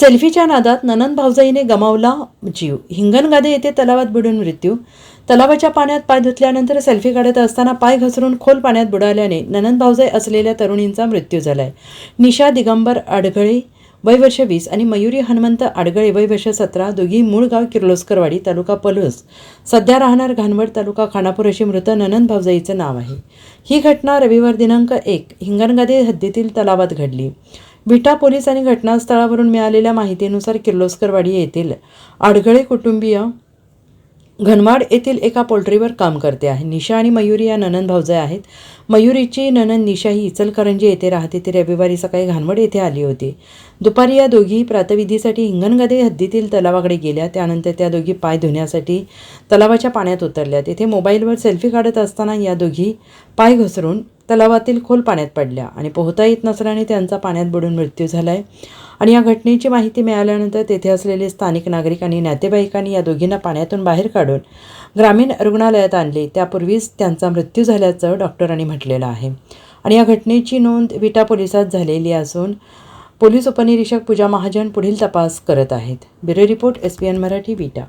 सेल्फीच्या नादात ननंद भाऊजाईने गमावला जीव. हिंगणगादे येथे तलावात बुडून मृत्यू. तलावाच्या पाण्यात पाय धुतल्यानंतर सेल्फी काढत असताना पाय घसरून खोल पाण्यात बुडाल्याने ननंद भाऊजाई असलेल्या तरुणींचा मृत्यू झालाय. निशा दिगंबर आडगळे वयवर्ष वीस आणि मयुरी हनुमंत आडगळे वय वर्ष सतरा दोघी मूळ गाव किर्लोस्करवाडी तालुका पलूस. सध्या राहणार घाणवड तालुका खानापूर अशी मृत ननंद भाऊजाईचं नाव आहे. ही घटना रविवार दिनांक एक हिंगणगादे हद्दीतील तलावात घडली. विटा पोलीस आणि घटनास्थळावरून मिळालेल्या माहितीनुसार किर्लोस्करवाडी येथील आडगळे कुटुंबीय घनवाड येथील एका पोल्ट्रीवर काम करते आहे. निशा आणि मयुरी या ननंद भावजय आहेत. मयुरीची ननंद निशा ही इचलकरंजी येथे राहते. ती रविवारी सकाळी घाणवड येथे आली होती. दुपारी या दोघी प्रातविधीसाठी हिंगणगदे हद्दीतील तलावाकडे गेल्या. त्यानंतर त्या दोघी पाय धुण्यासाठी तलावाच्या पाण्यात उतरल्या. तेथे मोबाईलवर सेल्फी काढत असताना या दोघी पाय घसरून तलावातील खोल पाण्यात पडल्या आणि पोहता येत नसल्याने त्यांचा पाण्यात बुडून मृत्यू झाला आहे आणि या घटनेची माहिती मिळाल्यानंतर तेथे असलेले स्थानिक नागरिक आणि नातेवाईकांनी या दोघींना पाण्यातून बाहेर काढून ग्रामीण रुग्णालयात आणले. त्यापूर्वीच त्यांचा मृत्यू झाल्याचं डॉक्टरांनी म्हटलेलं आहे. आणि या घटनेची नोंद विटा पोलिसात झालेली असून पोलीस उपनिरीक्षक पूजा महाजन पुढील तपास करत आहेत. Bureau report S P N Marathi Vita.